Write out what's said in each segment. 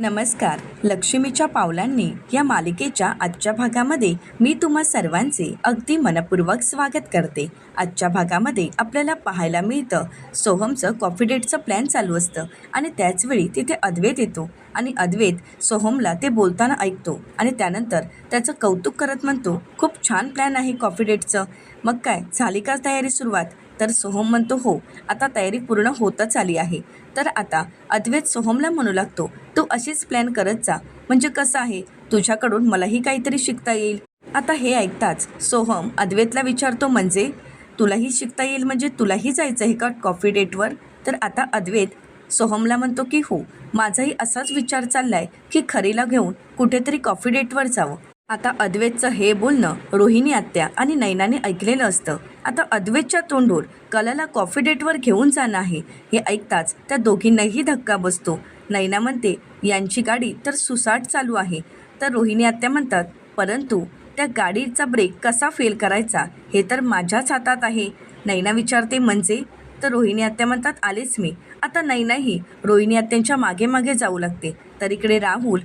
नमस्कार. लक्ष्मीच्या पावलांनी या मालिकेच्या आजच्या भागामध्ये मी तुम्हा सर्वांचे अगदी मनपूर्वक स्वागत करते. आजच्या भागामध्ये आपल्याला पाहायला मिळतं सोहमचं कॉफी डेटचं प्लॅन चालू असतं आणि त्याचवेळी तिथे अद्वैत येतो आणि अद्वैत सोहमला ते बोलताना ऐकतो आणि त्यानंतर त्याचं कौतुक करत म्हणतो खूप छान प्लॅन आहे कॉफी डेटचं मग काय झाली का तयारी सुरुवात? तर सोहम म्हणतो हो आता तयारी पूर्ण होतच आली आहे. तर आता अद्वैत सोहमला म्हणू लागतो तू अशीच प्लॅन करत जा. म्हणजे कसं आहे? तुझ्याकडून मलाही काहीतरी शिकता येईल. आता हे ऐकताच सोहम अद्वैतला विचारतो म्हणजे तुलाही शिकता येईल? म्हणजे तुलाही जायचं आहे का कॉफी डेटवर तर आता अद्वैत सोहमला म्हणतो की हो माझाही असाच विचार चाललाय की खरीला घेऊन कुठेतरी कॉफी डेटवर जावं. आता अद्वैतचं हे बोलणं रोहिणी आत्या आणि नैनाने ऐकलेलं असतं. आता अद्वैतच्या तोंडून कलाला कॉफी डेटवर घेऊन जाणं आहे हे ऐकताच त्या दोघींनाही धक्का बसतो. नैना म्हणते यांची गाडी तर सुसाट चालू आहे. तर रोहिणी आत्या म्हणतात परंतु त्या गाडीचा ब्रेक कसा फेल करायचा? हे तर माझ्याच हातात आहे. नैना विचारते म्हणजे? तर रोहिणी आत्या म्हणतात आलेच मी. आता नैनाही रोहिणी आत्यांच्या मागे मागे जाऊ लागते. तर इकडे राहुल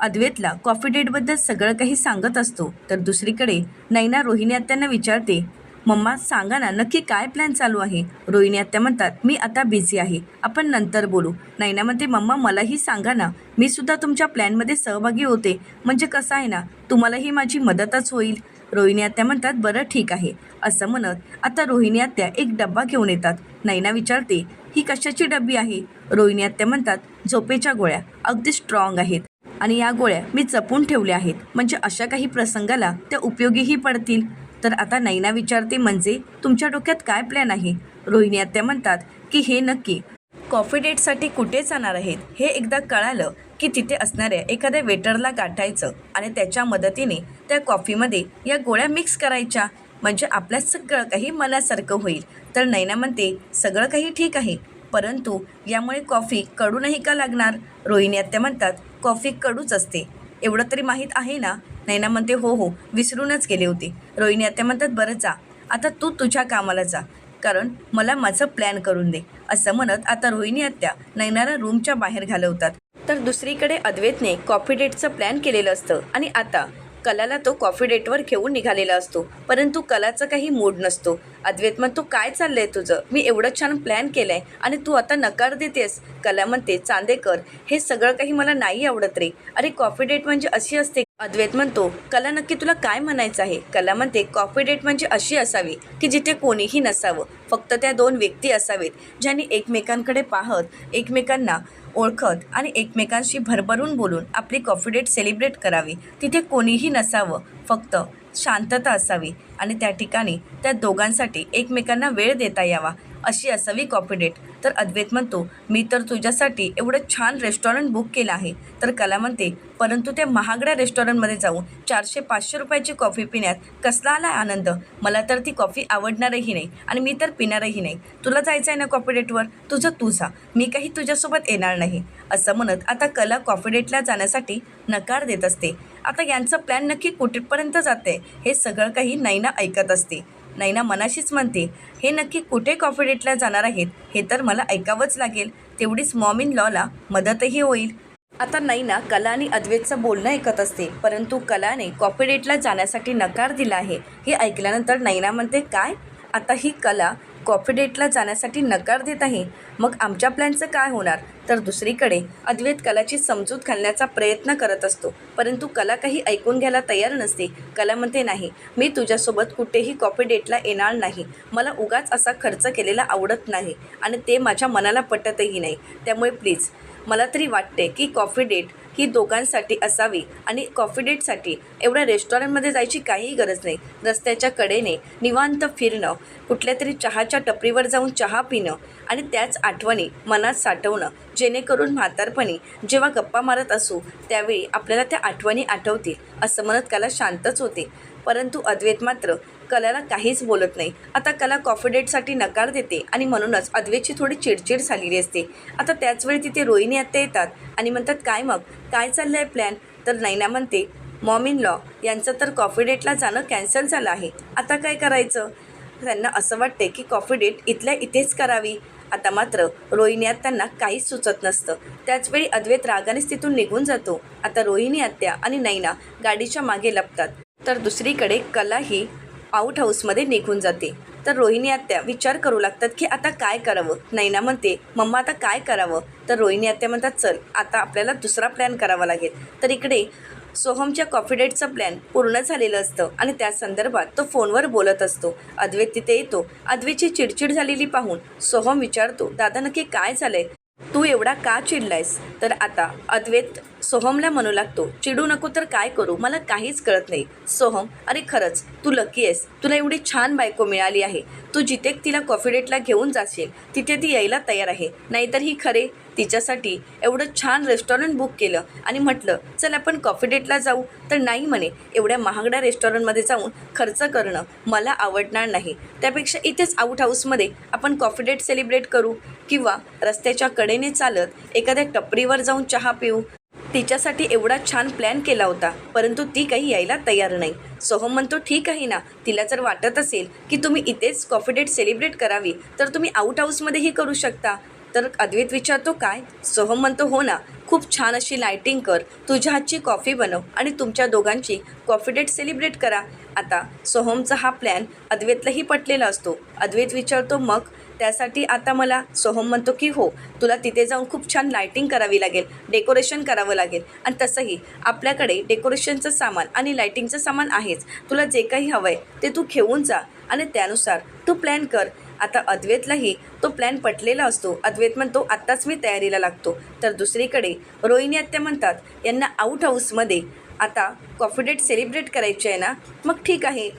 अद्वैतला कॉफी डेटबद्दल सगळं काही सांगत असतो. तर दुसरीकडे नैना रोहिणी आत्यांना विचारते मम्मा सांगा ना नक्की काय प्लॅन चालू आहे? रोहिणी आत्या म्हणतात मी आता बिझी आहे. आपण नंतर बोलू. नैना म्हणते मम्मा मलाही सांगा ना. मी सुद्धा तुमच्या प्लॅनमध्ये सहभागी होते. म्हणजे कसं आहे ना तुम्हालाही माझी मदतच होईल. रोहिणी आत्या म्हणतात बरं ठीक आहे. असं म्हणत आता रोहिणी आत्या एक डब्बा घेऊन येतात. नैना विचारते ही कशाची डब्बी आहे? रोहिणी आत्या म्हणतात झोपेच्या गोळ्या. अगदी स्ट्रॉंग आहेत. आणि या गोळ्या मी जपून ठेवल्या आहेत. म्हणजे अशा काही प्रसंगाला त्या उपयोगीही पडतील. तर आता नैना विचारते म्हणजे तुमच्या डोक्यात काय प्लॅन आहे? रोहिणी आत्या म्हणतात की हे नक्की कॉफी डेटसाठी कुठे जाणार आहेत? हे एकदा कळालं की तिथे असणाऱ्या एखाद्या वेटरला गाठायचं आणि त्याच्या मदतीने त्या कॉफीमध्ये या गोळ्या मिक्स करायच्या. म्हणजे आपल्या सगळं काही मनासारखं होईल. तर नैना म्हणते सगळं काही ठीक आहे. परंतु यामुळे कॉफी कडूनही का लागणार? रोहिणी आत्या म्हणतात कॉफी कडूच असते. एवढं तरी माहीत आहे ना? नैना म्हणते हो हो. विसरूनच गेले होते. रोहिणी आत्या म्हणतात बरं जा. आता तू तुझ्या कामाला जा. कारण मला माझं प्लॅन करून दे. असं म्हणत आता रोहिणी आत्या नैनाला रूमच्या बाहेर घालवतात. तर दुसरीकडे अद्वैतने कॉफी डेटचं प्लॅन केलेलं असतं. आणि आता कलाला तो कॉफी डेटवर घेऊन निघालेला असतो. परंतु कलाचा काही मूड नसतो. अद्वैत म्हणतो काय चाललंय तुझं? मी एवढं छान प्लॅन केलंय आणि तू आता नकार देतेस. कला म्हणते चांदेकर हे सगळं काही मला नाही आवडत रे. अरे कॉफी डेट म्हणजे अशी असते. अद्वैत म्हणतो कला नक्की तुला काय म्हणायचं आहे? कला म्हणते कॉफी डेट म्हणजे अशी असावी की जिथे कोणीही नसावं. फक्त त्या दोन व्यक्ती असावेत ज्यांनी एकमेकांकडे पाहत एकमेकांना ओळखत आणि एकमेकांशी भरभरून बोलून आपली कॉफी डेट सेलिब्रेट करावी. तिथे कोणीही नसावं फक्त शांतता असावी आणि त्या ठिकाणी त्या दोघांसाठी एकमेकांना वेळ देता यावा. अशी असावी कॉपीडेट तर अद्वैत म्हणतो मी तर तुझ्यासाठी एवढं छान रेस्टॉरंट बुक केलं आहे. तर कला म्हणते परंतु त्या महागड्या रेस्टॉरंटमध्ये जाऊन चारशे पाचशे रुपयाची कॉफी पिण्यात कसला आला आनंद? मला तर ती कॉफी आवडणारही नाही आणि मी तर पिणारही नाही. तुला जायचं आहे ना कॉफीडेटवर तुझं तू मी काही तुझ्यासोबत येणार नाही. असं म्हणत आता कला कॉफीडेटला जाण्यासाठी नकार देत असते. आता यांचं प्लॅन नक्की कुठेपर्यंत जाते हे सगळं काही नैना ऐकत असते. नैना मनाशीच म्हणते हे नक्की कुठे कॉफी डेटला जाणार आहेत? हे तर मला ऐकावंच लागेल. तेवढीच मॉम इन लॉला मदतही होईल. आता नैना कला आणि अद्वैतचं बोलणं ऐकत असते परंतु कलाने कॉफी डेटला जाण्यासाठी नकार दिला आहे. हे ऐकल्यानंतर नैना म्हणते काय? आता ही कला कॉफी डेटला जाण्यासाठी नकार देत आहे. मग आमच्या प्लॅनचं काय होणार? तर दुसरीकडे अद्वैत कलाची समजूत घालण्याचा प्रयत्न करत असतो. परंतु कला काही ऐकून घ्यायला तयार नसते. कला म्हणते नाही मी तुझ्यासोबत कुठेही कॉफी डेटला येणार नाही. मला उगाच असा खर्च केलेला आवडत नाही आणि ते माझ्या मनाला पटतही नाही. त्यामुळे प्लीज मला तरी वाटते की कॉफी डेट ही दोघांसाठी असावी आणि कॉफी डेटसाठी एवढ्या रेस्टॉरंटमध्ये जायची काहीही गरज नाही. रस्त्याच्या कडेने निवांत फिरणं कुठल्या तरी चहाच्या टपरीवर जाऊन चहा पिणं आणि त्याच आठवणी मनात साठवणं जेणेकरून म्हातारपणी जेव्हा गप्पा मारत असू त्यावेळी आपल्याला त्या आठवणी आठवतील असं म्हणत कला शांतच होते. परंतु अद्वैत मात्र कलाला काहीच बोलत नाही. आता कला कॉफिडेटसाठी नकार देते आणि म्हणूनच अद्वेची थोडी चिडचिड झालेली असते. आता त्याचवेळी तिथे रोहिणी आत्या येतात आणि म्हणतात काय मग? काय चाललं आहे प्लॅन तर नैना म्हणते मॉम इन लॉ यांचं तर कॉफी डेटला जाणं कॅन्सल झालं आहे. आता काय करायचं? त्यांना असं वाटते की कॉफी डेट इथल्या इथेच करावी. आता मात्र रोहिणी आत्यांना काहीच सुचत नसतं. त्याचवेळी अद्वैत रागानेच तिथून निघून जातो. आता रोहिणी आत्या आणि नैना गाडीच्या मागे लपतात. तर दुसरीकडे कला ही आऊट हाऊसमध्ये निघून जाते. तर रोहिणी आत्या विचार करू लागतात की आता काय करावं? नैना म्हणते मम्मा आता काय करावं? तर रोहिणी आत्या म्हणतात चल आता आपल्याला दुसरा प्लॅन करावा लागेल. तर इकडे सोहमच्या कॉफी डेटचा प्लॅन पूर्ण झालेलं असतं आणि त्या संदर्भात तो फोनवर बोलत असतो. अद्वैत तिथे येतो. अद्वैतची चिडचिड झालेली पाहून सोहम विचारतो दादा नक्की काय झालंय? तू एवढा का चिडलायस? तर आता अद्वैत सोहमला म्हणू लागतो चिडू नको तर काय करू? मला काहीच कळत नाही. सोहम अरे खरंच तू लकी आहेस. तुला एवढी छान बायको मिळाली आहे. तू जिथे तिला कॉफी डेटला घेऊन जाशील तिथे ती यायला तयार आहे. नाहीतर ही खरे तिच्यासाठी एवढं छान रेस्टॉरंट बुक केलं आणि म्हटलं चल आपण कॉफी डेटला जाऊ. तर नाही म्हणे एवढ्या महागड्या रेस्टॉरंटमध्ये जाऊन खर्च करणं मला आवडणार नाही. त्यापेक्षा इथेच आऊट हाऊसमध्ये आपण कॉफी डेट सेलिब्रेट करू किंवा रस्त्याच्या कडेने चालत एखाद्या टपरीवर जाऊन चहा पिऊ. तिच्यासाठी एवढा छान प्लॅन केला होता परंतु ती काही यायला तयार नाही. सोहम म्हणतो ठीक आहे ना तिला जर वाटत असेल की तुम्ही इथेच कॉफी डेट सेलिब्रेट करावी तर तुम्ही आऊट हाऊसमध्येही करू शकता. तर अद्वैत विचारतो काय? सोहम म्हणतो हो ना खूप छान अशी लायटिंग कर. तुझ्या हातची कॉफी बनव आणि तुमच्या दोघांची कॉफी डेट सेलिब्रेट करा. आता सोहमचा हा प्लॅन अद्वैतलाही पटलेला असतो. अद्वैत विचारतो मग? त्यासाठी आता मला सोहम म्हणतो की हो तुला तिथे जाऊन खूप छान लायटिंग करावी लागेल डेकोरेशन करावं लागेल. आणि तसंही आपल्याकडे डेकोरेशनचं सामान आणि लायटिंगचं सामान आहेच. तुला जे काही हवं आहे ते तू घेऊन जा आणि त्यानुसार तू प्लॅन कर. आता अद्वैतलाही तो प्लॅन पटलेला असतो. अद्वैत म्हणतो आत्ताच मी तयारीला लागतो. तर दुसरीकडे रोहिणी आत्या म्हणतात यांना आऊट हाऊसमध्ये आता कॉफी डेट सेलिब्रेट करायची आहे ना मग ठीक आहे.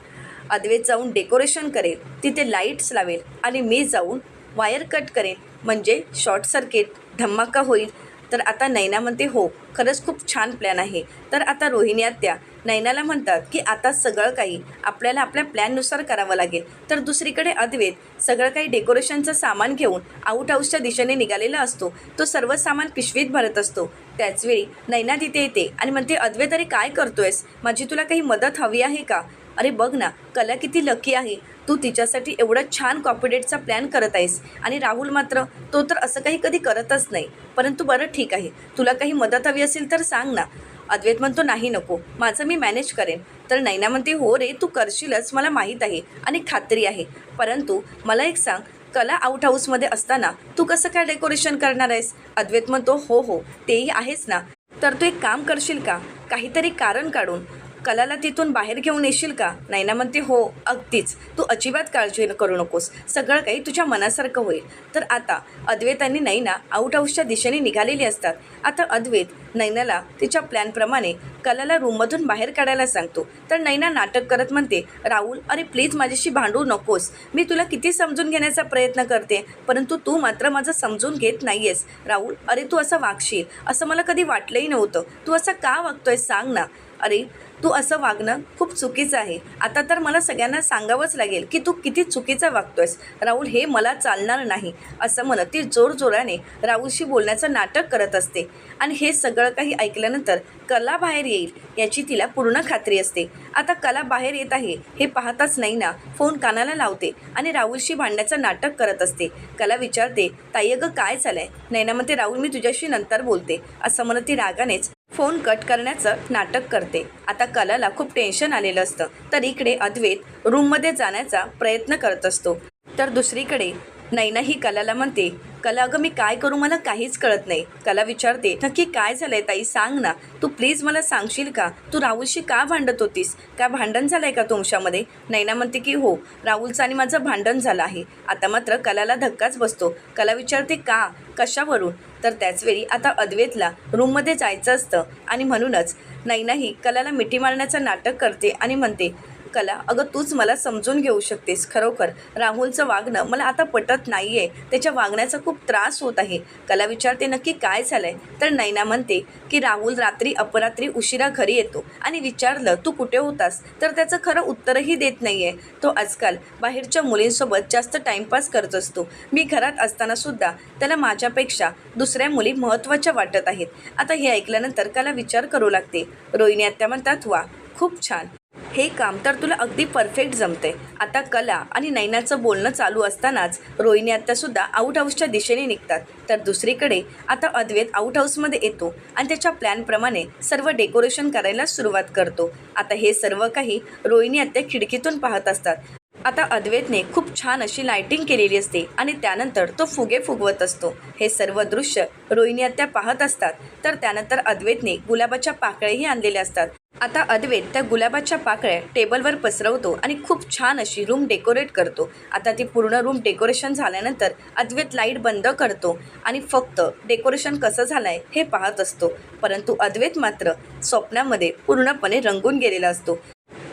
अद्वैत जाऊन डेकोरेशन करेल तिथे लाईट्स लावेल आणि मी जाऊन वायर कट करेन म्हणजे शॉर्ट सर्किट धमाका होईल. तर आता नैना म्हणते हो खरंच खूप छान प्लॅन आहे. तर आता रोहिणी आत्या नैनाला म्हणतात की आता सगळं काही आपल्याला आपल्या प्लॅननुसार करावं लागेल. तर दुसरीकडे अद्वैत सगळं काही डेकोरेशनचं सामान घेऊन आऊट हाऊसच्या दिशेने निघालेला असतो. तो सर्व सामान पिशवीत भरत असतो. त्याचवेळी नैना तिथे येते आणि म्हणते अद्वैत अरे काय करतोयस? माझी तुला काही मदत हवी आहे का? अरे बघ ना कला किती लकी आहे. तू तिच्यासाठी एवढं छान कॉपीडेटचा प्लॅन करत आहेस. आणि राहुल मात्र तो तर असं काही कधी करतच नाही. परंतु बरं ठीक आहे. तुला काही मदत हवी असेल तर सांग ना. अद्वैत म्हणतो नाही नको माझं मी मॅनेज करेन. तर नैना म्हणते हो रे तू करशीलच मला माहीत आहे आणि खात्री आहे. परंतु मला एक सांग कला आऊट हाऊसमध्ये असताना तू कसं काय डेकोरेशन करणार आहेस? अद्वैत म्हणतो हो हो तेही आहेच ना. तर तू एक काम करशील का? काहीतरी कारण काढून कलाला तिथून बाहेर घेऊन येशील का? नैना म्हणते हो अगदीच. तू अजिबात काळजी करू नकोस. सगळं काही तुझ्या मनासारखं होईल. तर आता अद्वैत आणि नैना आऊट हाऊसच्या दिशेने निघालेली असतात. आता अद्वैत नैनाला तिच्या प्लॅनप्रमाणे कलाला रूममधून बाहेर काढायला सांगतो. तर नैना नाटक करत म्हणते राहुल अरे प्लीज माझ्याशी भांडू नकोस. मी तुला किती समजून घेण्याचा प्रयत्न करते परंतु तू मात्र माझं समजून घेत नाही आहेस राहुल अरे तू असं वागशील. असं मला कधी वाटलंही नव्हतं. तू असं का वागतोय सांग ना. अरे तू असं वागणं खूप चुकीचं आहे. आता तर मला सगळ्यांना सांगावंच लागेल की तू किती चुकीचं वागतोयस. राहुल हे मला चालणार नाही असं म्हणत ती जोरजोराने राहुलशी बोलण्याचं नाटक करत असते. आणि हे सगळं काही ऐकल्यानंतर कला बाहेर येईल याची तिला पूर्ण खात्री असते. आता कला बाहेर येत आहे हे पाहताच नाही ना फोन कानाला लावते आणि राहुलशी भांडण्याचं नाटक करत असते. कला विचारते ताई अगं काय झालंय? नैना म्हणते राहुल मी तुझ्याशी नंतर बोलते. असं म्हणत ती रागानेच फोन कट करण्याचं नाटक करते. आता कलाला खूप टेन्शन आलेलं असतं. तर इकडे अद्वैत रूममध्ये जाण्याचा प्रयत्न करत असतो. तर दुसरीकडे नैना ही कलाला म्हणते कला अगं मी काय करू मला काहीच कळत नाही. कला विचारते नक्की काय झालंय ताई? सांग ना. तू प्लीज मला सांगशील का? तू राहुलशी का भांडत होतीस? काय भांडण झालं आहे का तुमच्यामध्ये नैना म्हणते की हो. राहुलचं आणि माझं भांडण झालं आहे. आता मात्र कलाला धक्काच बसतो. कला विचारते का? कशावरून? तर त्याचवेळी आता अद्वेतला रूममध्ये जायचं असतं आणि म्हणूनच नैनाही कलाला मिठी मारण्याचं नाटक करते आणि म्हणते कला अगं तूच मला समजून घेऊ शकतेस खरोखर. राहुलचं वागणं मला आता पटत नाही आहे त्याच्या वागण्याचा खूप त्रास होत आहे. कला विचारते नक्की काय झालं आहे तर नैना म्हणते की राहुल रात्री अपरात्री उशिरा घरी येतो. आणि विचारलं तू कुठे होतास? तर त्याचं खरं उत्तरही देत नाही आहे तो आजकाल बाहेरच्या मुलींसोबत जास्त टाईमपास करत असतो. मी घरात असतानासुद्धा त्याला माझ्यापेक्षा दुसऱ्या मुली महत्त्वाच्या वाटत आहेत. आता हे ऐकल्यानंतर कला विचार करू लागते. रोहिणी आत्या म्हणतात वा खूप छान. हे काम तर तुला अगदी परफेक्ट जमते आता कला आणि नैनाचं बोलणं चालू असतानाच रोहिणी आत्यासुद्धा आऊट हाऊसच्या दिशेने निघतात. तर दुसरीकडे आता अद्वैत आऊट हाऊसमध्ये येतो आणि त्याच्या प्लॅनप्रमाणे सर्व डेकोरेशन करायला सुरुवात करतो. आता हे सर्व काही रोहिणी आत्या खिडकीतून पाहत असतात. आता अद्वैतने खूप छान अशी लाइटिंग केलेली असते आणि त्यानंतर तो फुगे फुगवत असतो. हे सर्व दृश्य रोहिणी आत्या पाहत असतात. तर त्यानंतर अद्वैतने गुलाबाच्या पाकळ्याही आणलेल्या असतात. आता अद्वैत त्या गुलाबाच्या पाकळ्या टेबलवर पसरवतो आणि खूप छान अशी रूम डेकोरेट करतो. आता ती पूर्ण रूम डेकोरेशन झाल्यानंतर अद्वैत लाइट बंद करतो आणि फक्त डेकोरेशन कसं झालं आहे हे पाहत असतो. परंतु अद्वैत मात्र स्वप्नामध्ये पूर्णपणे रंगून गेलेला असतो.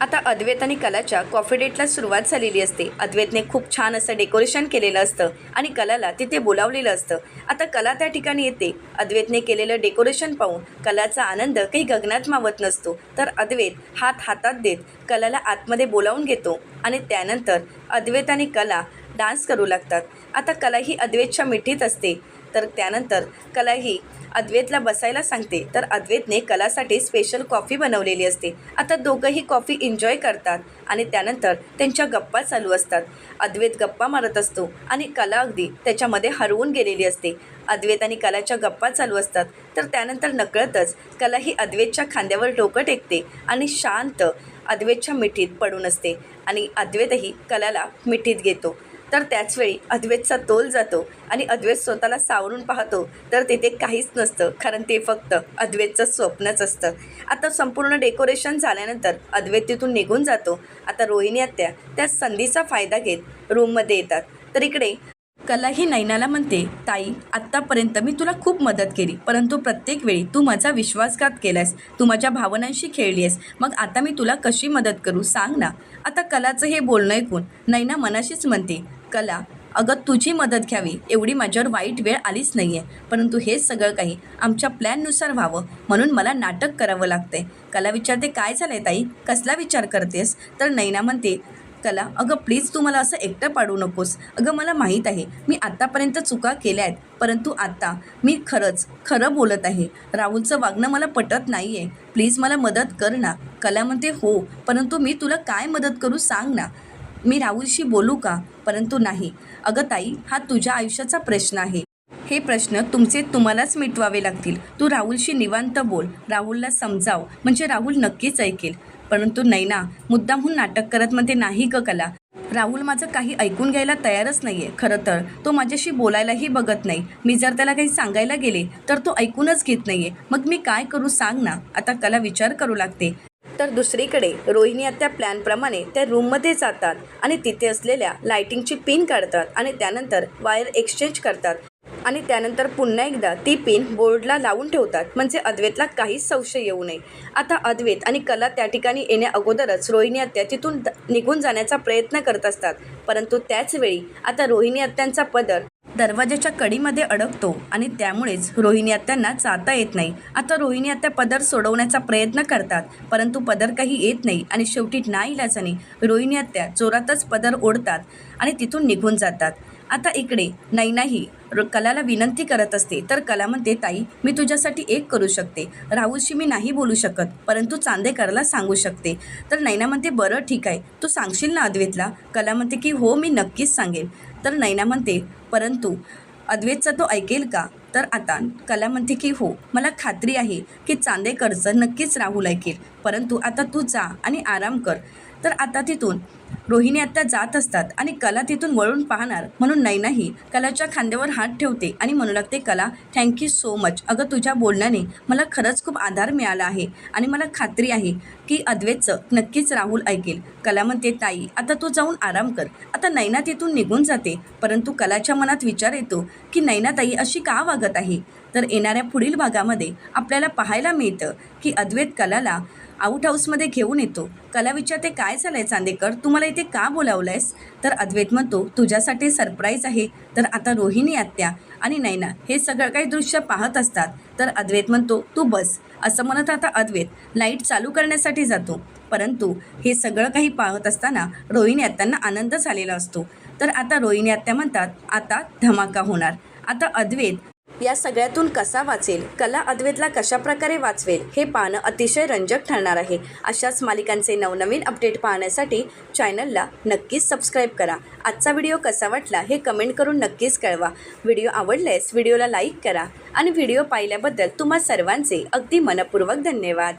आता अद्वैत आणि कलाच्या कॉफी डेटला सुरुवात झालेली असते. अद्वैतने खूप छान असं डेकोरेशन केलेलं असतं आणि कलाला तिथे बोलावलेलं असतं. आता कला त्या ठिकाणी येते. अद्वैतने केलेलं डेकोरेशन पाहून कलाचा आनंद काही गगनात मावत नसतो. तर अद्वैत हात हातात देत कलाला आतमध्ये बोलावून घेतो आणि त्यानंतर अद्वैत आणि कला डान्स करू लागतात. आता कला ही अद्वैतच्या मिठीत असते. तर त्यानंतर कला ही अद्वैतला बसायला सांगते. तर अद्वैतने कलासाठी स्पेशल कॉफी बनवलेली असते. आता दोघंही कॉफी एन्जॉय करतात आणि त्यानंतर त्यांच्या गप्पा चालू असतात. अद्वैत गप्पा मारत असतो आणि कला अगदी त्याच्यामध्ये हरवून गेलेली असते. अद्वैत आणि कलाच्या गप्पा चालू असतात. तर त्यानंतर नकळतच कला ही अद्वैतच्या खांद्यावर डोकं टेकते आणि शांत अद्वैतच्या मिठीत पडून असते आणि अद्वैतही कलाला मिठीत घेतो. तर त्याचवेळी अद्वैतचा तोल जातो आणि अद्वैत स्वतःला सावरून पाहतो. तर तिथे काहीच नसतं कारण ते फक्त अद्वैतचं स्वप्नच असतं. आता संपूर्ण डेकोरेशन झाल्यानंतर अद्वैत तिथून निघून जातो. आता रोहिणी आत्या त्या संधीचा फायदा घेत रूममध्ये येतात. तर इकडे कला ही नैनाला म्हणते ताई आत्तापर्यंत मी तुला खूप मदत केली परंतु प्रत्येक वेळी तू माझा विश्वासघात केलास तू माझ्या भावनांशी खेळली आहेस मग आता मी तुला कशी मदत करू सांग ना. आता कलाचं हे बोलणं ऐकून नैना मनाशीच म्हणते कला. अगं तुझी मदत घ्यावी. एवढी माझ्यावर वाईट वेळ आलीच नाही आहे परंतु हे सगळं काही आमच्या प्लॅननुसार व्हावं म्हणून मला नाटक करावं लागतंय. कला विचारते काय झालं आहे ताई? कसला विचार करतेस? तर नैना म्हणते कला अगं प्लीज तू मला असं एकटं पाडू नकोस. अगं मला माहीत आहे मी आत्तापर्यंत चुका केल्या आहेत. परंतु आत्ता मी खरंच खरं बोलत आहे. राहुलचं वागणं मला पटत नाही आहे प्लीज मला मदत कर ना. कला म्हणते हो परंतु मी तुला काय मदत करू सांग ना. मी राहुलशी बोलू का? परंतु नाही. अगं ताई हा तुझ्या आयुष्याचा प्रश्न आहे. हे प्रश्न तुमचे तुम्हालाच मिटवावे लागतील. तू राहुलशी निवांत बोल. राहुलला समजाव. म्हणजे राहुल नक्कीच ऐकेल. परंतु नैना मुद्दामहून नाटक करत म्हणते नाही ग कला. राहुल माझं काही ऐकून घ्यायला तयारच नाही आहे खरं तर तो माझ्याशी बोलायलाही बघत नाही. मी जर त्याला काही सांगायला गेले तर तो ऐकूनच घेत नाही आहे मग मी काय करू सांग ना. आता कला विचार करू लागते. तर दुसरीकडे रोहिणी आत्या प्लॅनप्रमाणे त्या रूममध्ये जातात आणि तिथे असलेल्या लाइटिंगची पिन काढतात आणि त्यानंतर वायर एक्सचेंज करतात. आणि त्यानंतर पुन्हा एकदा ती पिन बोर्डला लावून ठेवतात. म्हणजे अद्वैतला काहीच संशय येऊ नये. आता अद्वैत आणि कला त्या ठिकाणी येण्या अगोदरच रोहिणी आत्या तिथून निघून जाण्याचा प्रयत्न करत असतात. परंतु त्याचवेळी आता रोहिणी आत्यांचा पदर दरवाजाच्या कडीमध्ये अडकतो आणि त्यामुळेच रोहिणी आत्यांना जाता येत नाही. आता रोहिणी आत्या पदर सोडवण्याचा प्रयत्न करतात परंतु पदर काही येत नाही आणि शेवटी ना इलाजाने रोहिणी आत्या जोरातच पदर ओढतात आणि तिथून निघून जातात. आता इकडे नैनाही र- कलाला विनंती करत असते. तर कला म्हणते ताई मी तुझ्यासाठी एक करू शकते. राहुलशी मी नाही बोलू शकत परंतु चांदेकरला सांगू शकते. तर नैना म्हणते बरं ठीक आहे. तू सांगशील ना अद्वैतला? कला म्हणते की हो मी नक्कीच सांगेन तर नैना म्हणते परंतु अद्वैतचा तो ऐकेल का? तर आता कला म्हणते की हो मला खात्री आहे की चांदेकरचं नक्कीच राहुल ऐकेल. परंतु आता तू जा आणि आराम कर. तर आता तिथून रोहिणी आत्ता जात असतात आणि कला तिथून वळून पाहणार. म्हणून नैनाही कलाच्या खांद्यावर हात ठेवते आणि म्हणू लागते कला थँक्यू सो मच अगं तुझ्या बोलण्याने मला खरंच खूप आधार मिळाला आहे आणि मला खात्री आहे की अद्वैतचं नक्कीच राहुल ऐकेल कला म्हणते ताई आता तू जाऊन आराम कर. आता नैना तिथून निघून जाते. परंतु कलाच्या मनात विचार येतो की नैनाताई अशी का वागत आहे? तर येणाऱ्या पुढील भागामध्ये आपल्याला पाहायला मिळतं की अद्वैत कलाला आऊट हाऊसमध्ये घेऊन येतो. कला विचारते काय झालं आहे चांदेकर? तू मला इथे का बोलावलं आहेस तर अद्वैत म्हणतो तुझ्यासाठी सरप्राईज आहे. तर आता रोहिणी आत्या आणि नैना हे सगळं काही दृश्य पाहत असतात. तर अद्वैत म्हणतो तू बस. असं म्हणत आता अद्वैत. लाइट चालू करण्यासाठी जातो. परंतु हे सगळं काही पाहत असताना रोहिणी आत्यांना आनंद झालेला असतो. तर आता रोहिणी आत्या म्हणतात आता धमाका होणार. आता अद्वैत या सगळ्यातून कसा वाचेल? कला अद्वैतला कशा प्रकारे वाचवेल? हे पाहणं अतिशय रंजक ठरणार आहे. अशाच मालिकांचे नवनवीन अपडेट पाहण्यासाठी चॅनलला नक्कीच सबस्क्राईब करा. आजचा व्हिडिओ कसा वाटला हे कमेंट करून नक्कीच कळवा. व्हिडिओ आवडल्यास व्हिडिओला लाईक करा. आणि व्हिडिओ पाहिल्याबद्दल तुम्हा सर्वांचे अगदी मनपूर्वक धन्यवाद.